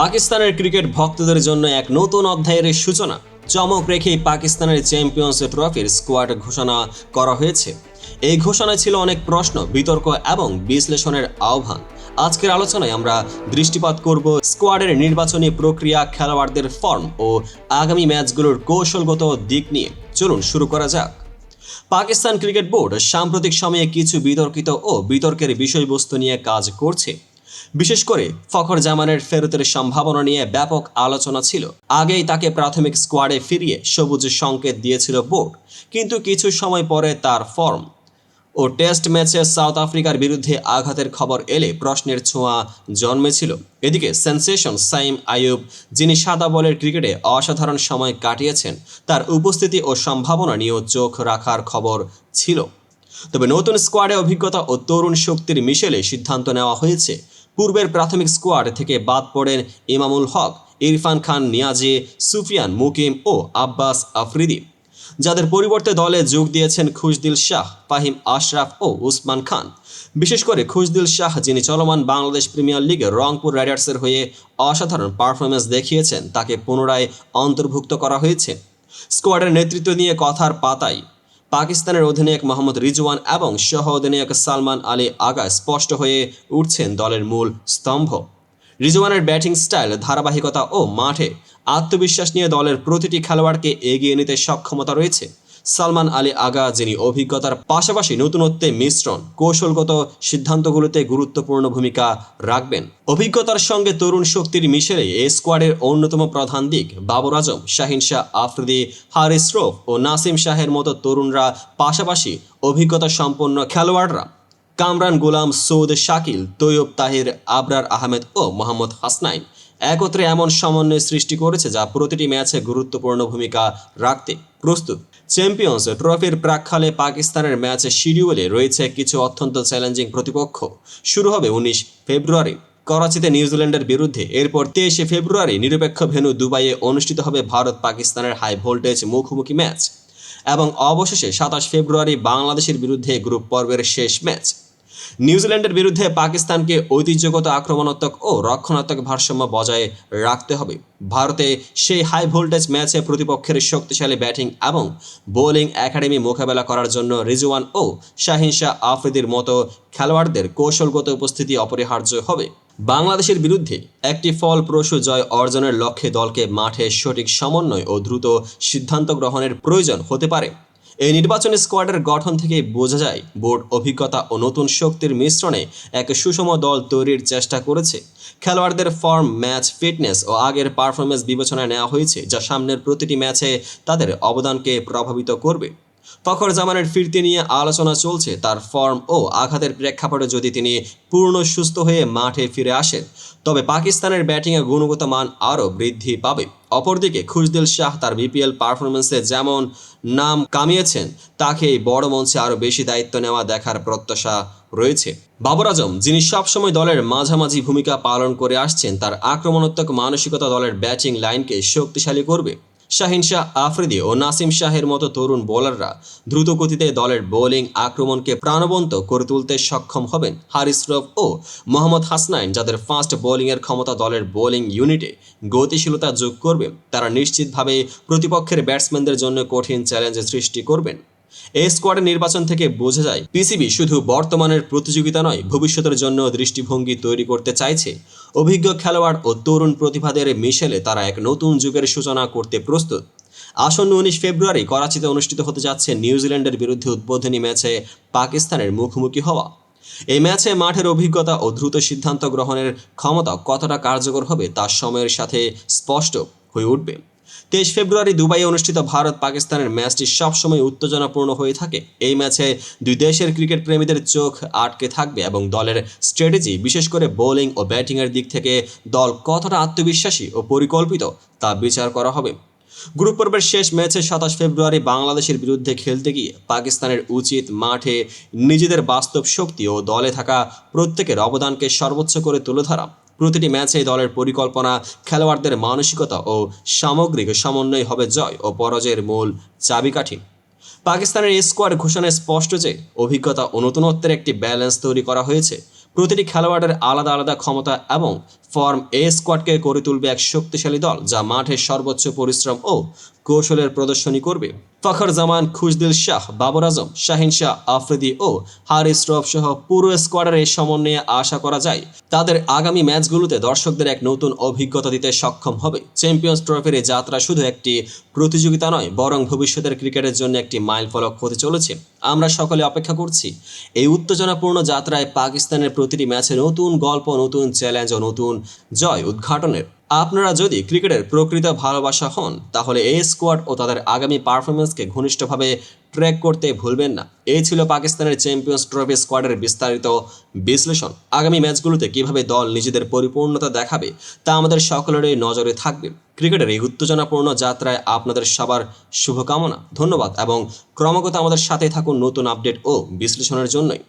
পাকিস্তানের ক্রিকেট ভক্তদের জন্য এক নতুন অধ্যায়ের সূচনা। চমক রেখেই পাকিস্তানের চ্যাম্পিয়ন্স ট্রফির স্কোয়াড ঘোষণা করা হয়েছে। এই ঘোষণায় ছিল অনেক প্রশ্ন, বিতর্ক এবং বিশ্লেষণের আহ্বান। আজকের আলোচনায় আমরা দৃষ্টিপাত করব স্কোয়াডের নির্বাচনী প্রক্রিয়া, খেলোয়াড়দের ফর্ম ও আগামী ম্যাচগুলোর কৌশলগত দিক নিয়ে। চলুন শুরু করা যাক। পাকিস্তান ক্রিকেট বোর্ড সাম্প্রতিক সময়ে কিছু বিতর্কিত ও বিতর্কের বিষয়বস্তু নিয়ে কাজ করছে। বিশেষ করে ফখর জামানের ফেরতের সম্ভাবনা নিয়ে ব্যাপক আলোচনা ছিল। আগেই তাকে প্রাথমিক স্কোয়াডে ফিরিয়ে সবুজ সংকেত দিয়েছিল বোর্ড, কিন্তু কিছু সময় পরে তার ফর্ম ও টেস্ট ম্যাচে সাউথ আফ্রিকার বিরুদ্ধে আঘাতের খবর এলে প্রশ্নের ছোঁয়া জন্মেছিল। এদিকে সেন্সেশন সাইম আইয়ুব, যিনি সাদা বলের ক্রিকেটে অসাধারণ সময় কাটিয়েছেন, তার উপস্থিতি ও সম্ভাবনা নিয়েও চোখ রাখার খবর ছিল। তবে নতুন স্কোয়াডে অভিজ্ঞতা ও তরুণ শক্তির মিশেলে সিদ্ধান্ত নেওয়া হয়েছে পূর্বের প্রাথমিক স্কোয়াড থেকে বাদ পড়েন ইমামুল হক, ইরফান খান, নিয়াজি, সুফিয়ান, মুকিম ও আব্বাস আফ্রিদি। যাদের পরিবর্তে দলে যোগ দিয়েছেন খুশদিল শাহ, ফাহিম আশরাফ ও উসমান খান। বিশেষ করে খুশদিল শাহ, যিনি চলমান বাংলাদেশ প্রিমিয়ার লিগে রংপুর রাইডার্সের হয়ে অসাধারণ পারফরমেন্স দেখিয়েছেন, তাকে পুনরায় অন্তর্ভুক্ত করা হয়েছে। স্কোয়াডের নেতৃত্ব নিয়ে কথার পাতায় পাকিস্তানের অধিনায়ক মোহাম্মদ রিজওয়ান এবং সহ অধিনায়ক সালমান আলী আগা স্পষ্ট হয়ে উঠছেন দলের মূল স্তম্ভ। রিজওয়ানের ব্যাটিং স্টাইল, ধারাবাহিকতা ও মাঠে আত্মবিশ্বাস নিয়ে দলের প্রতিটি খেলোয়াড়কে এগিয়ে নিতে সক্ষমতা রয়েছে। সালমান আলী আগা, যিনি অভিজ্ঞতার পাশাপাশি নতুনত্বে মিশ্রণ, কৌশলগত সিদ্ধান্তগুলোতে গুরুত্বপূর্ণ ভূমিকা রাখবেন। অভিজ্ঞতার সঙ্গে তরুণ শক্তির মিশেলে এই স্কোয়াডের অন্যতম প্রধান দিক বাবর আজম, শাহিন শাহ আফ্রিদি, হারিস রোফ ও নাসিম শাহের মতো তরুণরা পাশাপাশি অভিজ্ঞতা সম্পন্ন খেলোয়াড়রা। কামরান গোলাম সৌদ শাকিল, তৈয়ব তাহির, আবরার আহমেদ ও মোহাম্মদ হাসনাইন। একত্রে এমন সমন্বয় সৃষ্টি করেছে যা প্রতিটি ম্যাচে গুরুত্বপূর্ণ ভূমিকা রাখতে প্রস্তুত। চ্যাম্পিয়ন্স ট্রফির প্রাককালে পাকিস্তানের ম্যাচে শিডিউলে রয়েছে কিছু অত্যন্ত চ্যালেঞ্জিং প্রতিপক্ষ। শুরু হবে উনিশ ফেব্রুয়ারি। করাচিতে নিউজিল্যান্ডের বিরুদ্ধে এরপর তেইশে ফেব্রুয়ারি নিরপেক্ষ ভেনু দুবাইয়ে অনুষ্ঠিত হবে ভারত পাকিস্তানের হাই ভোল্টেজ মুখোমুখি ম্যাচ। এবং অবশেষে সাতাশ ফেব্রুয়ারি বাংলাদেশের বিরুদ্ধে গ্রুপ পর্বের শেষ ম্যাচ। নিউজিল্যান্ডের বিরুদ্ধে পাকিস্তানকে ঐতিহ্যগত আক্রমণাত্মক ও রক্ষণাত্মক ভারসাম্য বজায় রাখতে হবে। ভারতে সেই হাই ভোল্টেজ ম্যাচে প্রতিপক্ষের শক্তিশালী ব্যাটিং এবং বোলিং একাডেমি মোকাবেলা করার জন্য রিজওয়ান ও শাহিন শাহ আফ্রিদির মতো খেলোয়াড়দের কৌশলগত উপস্থিতি অপরিহার্য হবে। বাংলাদেশের বিরুদ্ধে একটি ফলপ্রসূ জয় অর্জনের লক্ষ্যে দলকে মাঠে সঠিক সমন্বয় ও দ্রুত সিদ্ধান্ত গ্রহণের প্রয়োজন হতে পারে। এই নির্বাচনী স্কোয়াডের গঠন থেকে বোঝা যায়, বোর্ড অভিজ্ঞতা ও নতুন শক্তির মিশ্রণে এক সুষম দল তৈরির চেষ্টা করেছে। খেলোয়াড়দের ফর্ম ম্যাচ ফিটনেস ও আগের পারফরমেন্স বিবেচনায় নেওয়া হয়েছে, যা সামনের প্রতিটি ম্যাচে তাদের অবদানকে প্রভাবিত করবে। ফখর জামানের ফিরতি নিয়ে আলোচনা চলছে। তার ফর্ম ও আঘাতের প্রেক্ষাপটে যদি তিনি পূর্ণ সুস্থ হয়ে মাঠে ফিরে আসেন, তবে পাকিস্তানের ব্যাটিংয়ে গুণগত মান আরও বৃদ্ধি পাবে। অপরদিকে খুশদিল শাহ তার বিপিএল পারফরমেন্সে যেমন নাম কামিয়েছেন, তাকে এই বড় মঞ্চে আরও বেশি দায়িত্ব নেওয়া দেখার প্রত্যাশা রয়েছে। বাবর আজম, যিনি সবসময় দলের মাঝামাঝি ভূমিকা পালন করে আসছেন, তার আক্রমণাত্মক মানসিকতা দলের ব্যাটিং লাইনকে শক্তিশালী করবে। শাহিন শাহ আফ্রিদি ও নাসিম শাহের মতো তরুণ বোলাররা দ্রুত গতিতে দলের বোলিং আক্রমণকে প্রাণবন্ত করে তুলতে সক্ষম হবেন হারিস রফ ও মোহাম্মদ হাসনাইন, যাদের ফাস্ট বোলিংয়ের ক্ষমতা দলের বোলিং ইউনিটে গতিশীলতা যোগ করবে। তারা নিশ্চিতভাবে প্রতিপক্ষের ব্যাটসম্যানদের জন্য কঠিন চ্যালেঞ্জ সৃষ্টি করবেন। এই স্কোয়াডের নির্বাচন থেকে বোঝা যায়, পিসিবি শুধু বর্তমানের প্রতিযোগিতা নয়, ভবিষ্যতের জন্য দৃষ্টিভঙ্গি তৈরি করতে চাইছে। অভিজ্ঞ খেলোয়াড় ও তরুণ প্রতিভাদের মিশেলে তারা এক নতুন যুগের সূচনা করতে প্রস্তুত। আসন্ন উনিশ ফেব্রুয়ারি করাচিতে অনুষ্ঠিত হতে যাচ্ছে নিউজিল্যান্ডের বিরুদ্ধে উদ্বোধনী ম্যাচে পাকিস্তানের মুখোমুখি হওয়া। এই ম্যাচে মাঠের অভিজ্ঞতা ও দ্রুত সিদ্ধান্ত গ্রহণের ক্ষমতা কতটা কার্যকর হবে তা সময়ের সাথে স্পষ্ট হয়ে উঠবে। তেইশ ফেব্রুয়ারি দুবাইয়ে অনুষ্ঠিত ভারত পাকিস্তানের ম্যাচটি সবসময় উত্তেজনাপূর্ণ হয়ে থাকে। এই ম্যাচে দুই দেশের ক্রিকেট প্রেমীদের চোখ আটকে থাকবে এবং দলের স্ট্র্যাটেজি, বিশেষ করে বোলিং ও ব্যাটিংয়ের দিক থেকে দল কতটা আত্মবিশ্বাসী ও পরিকল্পিত তা বিচার করা হবে। গ্রুপ পর্বের শেষ ম্যাচে সাতাশ ফেব্রুয়ারি বাংলাদেশের বিরুদ্ধে খেলতে গিয়ে পাকিস্তানের উচিত মাঠে নিজেদের বাস্তব শক্তি ও দলে থাকা প্রত্যেকের অবদানকে সর্বোচ্চ করে তুলে ধরা। প্রতিটি ম্যাচে দলের পরিকল্পনা, খেলোয়াড়দের মানসিকতা ও সামগ্রিক সমন্বয় হবে জয় ও পরাজয়ের মূল চাবিকাঠি। পাকিস্তানের স্কোয়াড ঘোষণায় স্পষ্ট যে, অভিজ্ঞতা ও নতুনত্বের একটি ব্যালেন্স তৈরি করা হয়েছে। প্রতিটি খেলোয়াড়ের আলাদা আলাদা ক্ষমতা এবং ফর্ম এ স্কোয়াডকে করে তুলবে এক শক্তিশালী দল, যা মাঠে সর্বোচ্চ পরিশ্রম ও কৌশলের প্রদর্শনী করবে। ফখর জামান, খুশদিল শাহ, বাবর আজম, শাহিন শাহ, আফ্রিদি ও হারিস রফ সহ পুরো স্কোয়াডের এই সমন্বয়ে আশা করা যায়, তাদের আগামী ম্যাচগুলোতে দর্শকদের এক নতুন অভিজ্ঞতা দিতে সক্ষম হবে। চ্যাম্পিয়ন্স ট্রফির এই যাত্রা শুধু একটি প্রতিযোগিতা নয়, বরং ভবিষ্যতের ক্রিকেটের জন্য একটি মাইল ফলক হতে চলেছে। আমরা সকলে অপেক্ষা করছি। এই উত্তেজনাপূর্ণ যাত্রায় পাকিস্তানের প্রতিটি ম্যাচে নতুন গল্প, নতুন চ্যালেঞ্জ ও নতুন জয় উদ্ঘাটনের। আপনারা যদি ক্রিকেটের প্রকৃত ভালোবাসা হন, তাহলে এই স্কোয়াড ও তাদের আগামী পারফরমেন্সকে ঘনিষ্ঠভাবে ট্র্যাক করতে ভুলবেন না। এই ছিল পাকিস্তানের চ্যাম্পিয়ন্স ট্রফি স্কোয়াডের বিস্তারিত বিশ্লেষণ। আগামী ম্যাচগুলোতে কীভাবে দল নিজেদের পরিপূর্ণতা দেখাবে, তা আমাদের সকলেরই নজরে থাকবে। ক্রিকেটের এই উত্তেজনাপূর্ণ যাত্রায় আপনাদের সবার শুভকামনা, ধন্যবাদ এবং ক্রমাগত আমাদের সাথে থাকুন নতুন আপডেট ও বিশ্লেষণের জন্যই।